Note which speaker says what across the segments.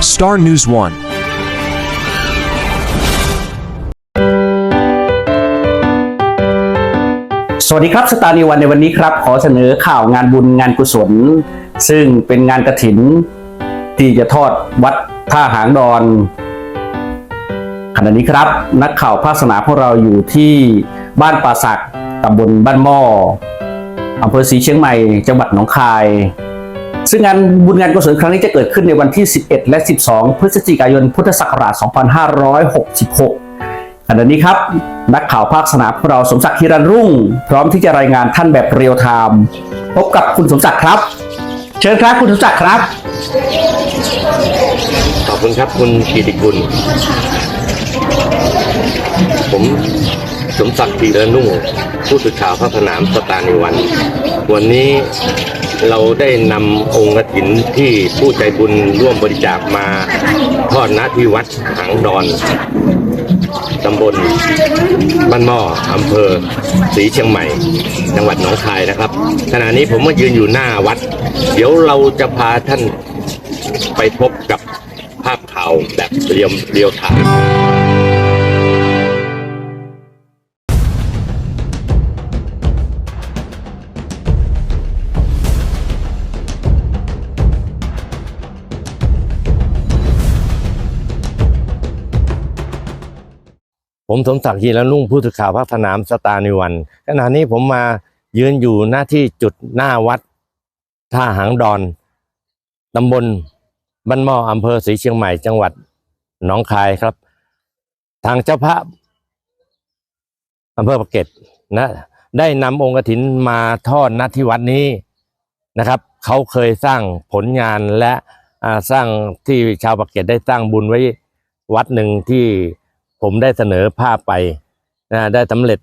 Speaker 1: Star News 1.
Speaker 2: สวัสดีครับสตาร์นิวันในวันนี้ครับ ขอเสนอข่าวงานบุญงานกุศล ซึ่งเป็นงานกระถิน ที่จะทอดวัดท่าหางดอนขณะนี้ครับ นักข่าวภาคสนามของเราอยู่ที่บ้านป่าสักตำบลบ้านหม้ออำเภอศรีเชียงใหม่จังหวัดหนองคาย ซึ่งงานบุญงานกุศลครั้งนี้จะเกิดขึ้นในวันที่ 11 และ 12 พฤศจิกายน พุทธศักราช 2566 ขณะนี้ครับ นักข่าวภาคสนามของเราสมศักดิ์ฮิรันรุ่ง พร้อมที่จะรายงานท่านแบบเรียลไทม์พบกับคุณสมศักดิ์ครับ เชิญครับคุณสมศักดิ์ครับ
Speaker 3: ขอบคุณครับคุณกิติคุณ ผมสมศักดิ์กีระนุ่ง ผู้สื่อข่าวพระสนามสตาร์ในวัน วันนี้ เราได้นำองค์กฐินที่ผู้ใจบุญร่วมบริจาคมาทอดณที่วัดหางดอนตำบลบ้านหม้ออำเภอศรีเชียงใหม่ จังหวัดหนองคายนะครับ ขณะนี้ผมมายืนอยู่หน้าวัด เดี๋ยวเราจะพาท่านไปพบกับภาพข่าวแบบเรียมเรียวถ่าย ผมสมศักดิ์ยีรนุ่งผู้สื่อข่าวภาคสนามสตาร์นิวันขณะนี้ผมมายืนอยู่หน้าที่จุดหน้าวัดท่าหางดอนตำบลบ้านหม้ออำเภอศรีเชียงใหม่จังหวัดหนองคายครับ ทางเจ้าพระอำเภอปากเกร็ดนะ ได้นำองค์กฐินมาทอดณที่วัดนี้นะครับ เขาเคยสร้างผลงานและสร้างที่ชาวปากเกร็ดได้สร้างบุญไว้วัดหนึ่งที่ ผมได้เสนอภาพไปนะได้สำเร็จ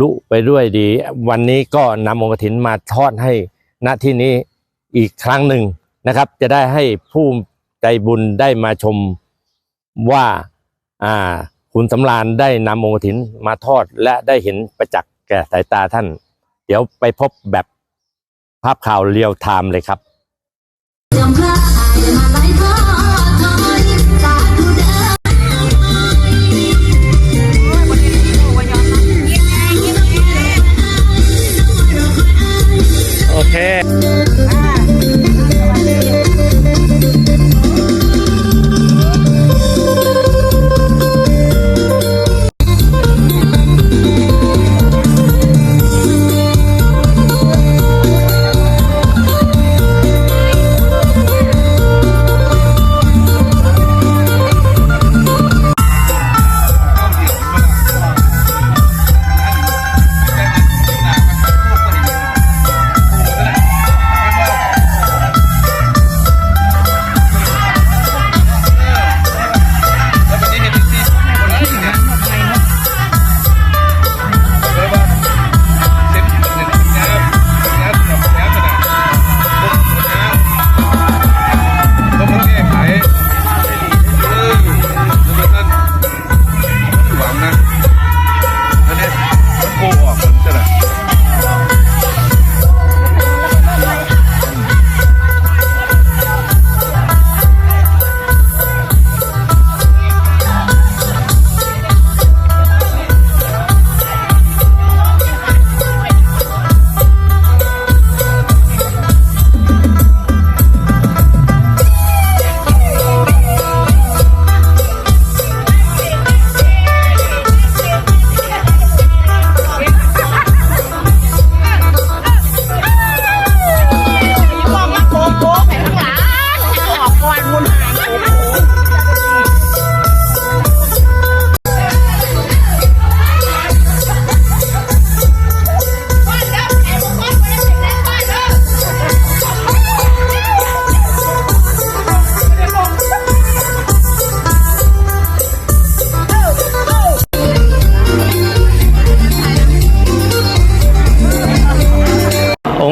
Speaker 3: ลุไปด้วยดี วันนี้ก็นำองค์กฐินมาทอดให้ณที่นี้อีกครั้งหนึ่งนะครับ จะได้ให้ผู้ใจบุญได้มาชมว่าอ่าคุณสำราญได้นำองค์กฐินมาทอดและได้เห็นประจักษ์แก่สายตาท่าน เดี๋ยวไปพบแบบภาพข่าวเรียวไทม์เลยครับ
Speaker 4: Hey.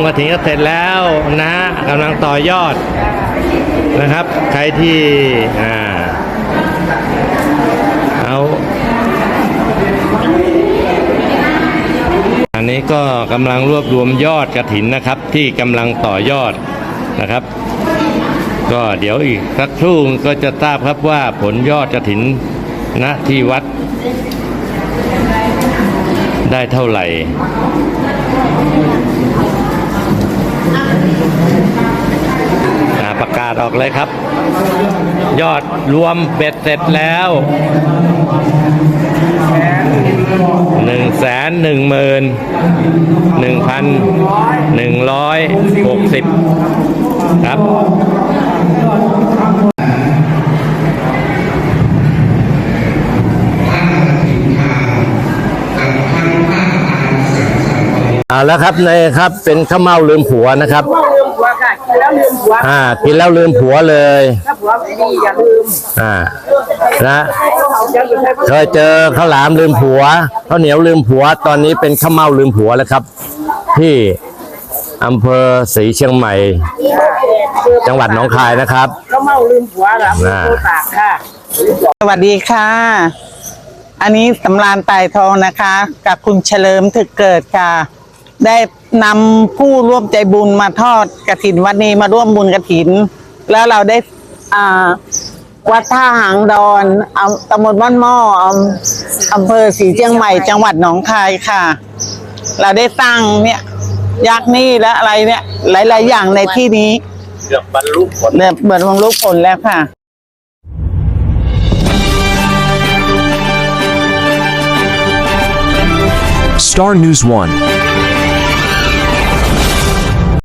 Speaker 3: องค์กฐินก็เสร็จแล้วนะกำลังต่อยอดนะครับ ใครที่อ่าเอาอันนี้ก็กำลังรวบรวมยอดกระถินนะครับ ที่กำลังต่อยอดนะครับ ก็เดี๋ยวอีกสักครู่ก็จะทราบครับว่าผลยอดกระถินณที่วัด ได้เท่าไหร่ อ่าประกาศออกเลยครับ ยอดรวมเบ็ดเสร็จแล้วหนึ่งแสนหนึ่งหมื่นหนึ่งพันหนึ่งร้อยหกสิบครับ อ่าแล้วครับในครับเป็นข้าวเม่าลืมผัวนะครับ
Speaker 4: เมาลืมผัวค่ะกินแล้วลืมผัว
Speaker 3: อ่ากินแล้วลืมผัวเลย
Speaker 4: ถ้าผัวไม่ดีอย่าลืม
Speaker 3: อ่านะ
Speaker 4: อย่าลืมให้
Speaker 3: เคยเจอข้าวหลามลืมผัวข้าวเหนียวลืมผัว ตอนนี้เป็นข้าวเม่าลืมผัวแล้วครับ ที่อำเภอศรีเชียงใหม่ จังหวัดหนองคายนะครับ
Speaker 4: ก็เมาลืมผัวเหรอมือโคตากค่ะ
Speaker 1: สวัสดีค่ะอันนี้สำรานไต่ทองนะคะ กับคุณเฉลิมถึกเกิดค่ะ ได้นำผู้ร่วมใจบุญมาทอดกระถินวัดนี้มาร่วมบุญกระถิน แล้วเราได้อ่าวัดท่าหางดอนอำตำบลบ้านหม้ออำอำเภอศรีเชียงใหม่ จังหวัดหนองคายค่ะ เราได้ตั้งเนี่ยยักษ์นี่และอะไรเนี่ย หลาย ๆ อย่างในที่นี้
Speaker 3: เกือบบรรลุผล
Speaker 1: เดือบเบิดวงลูกผลแล้วค่ะ
Speaker 5: Star News 1.